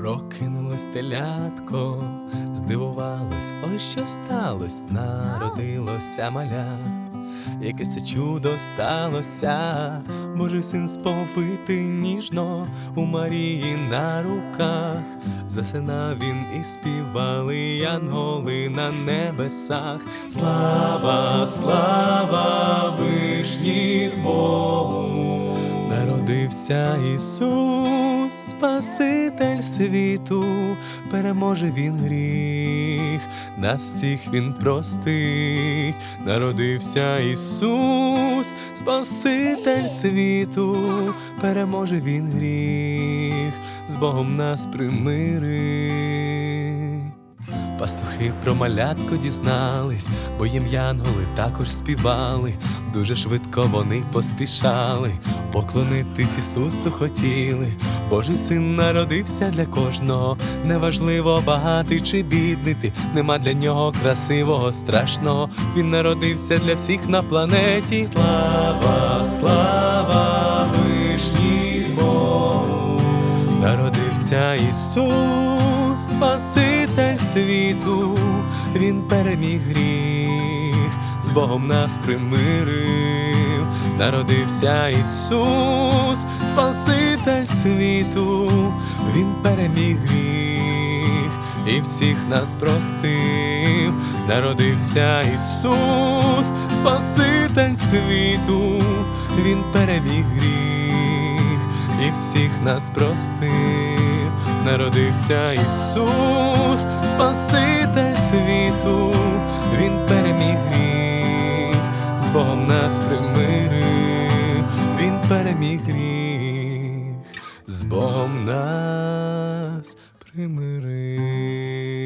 Прокинулось телятко, здивувалось, ой, що сталось, народилося маля, якесь чудо сталося, Божий син сповити ніжно у Марії на руках, засинав він і співали янголи на небесах. Слава, слава вишніх Богу, народився Ісус, Спаситель світу, переможе Він гріх, нас всіх Він простить, народився Ісус, Спаситель світу, переможе Він гріх, з Богом нас примирить. Пастухи про малятко дізнались, бо їм янголи також співали. Дуже швидко вони поспішали, поклонитись Ісусу хотіли. Божий син народився для кожного, неважливо багатий чи бідний ти, нема для нього красивого, страшного. Він народився для всіх на планеті. Слава, слава вишній Богу, народився Ісус, Спаситель світу, Він переміг гріх, з Богом нас примирив, народився Ісус, Спаситель світу, Він переміг гріх і всіх нас простив, народився Ісус, Спаситель світу, Він переміг гріх і всіх нас простив, народився Ісус, Спаситель світу, Він переміг гріх, з Богом нас примирив, Він переміг гріх, з Богом нас примирив.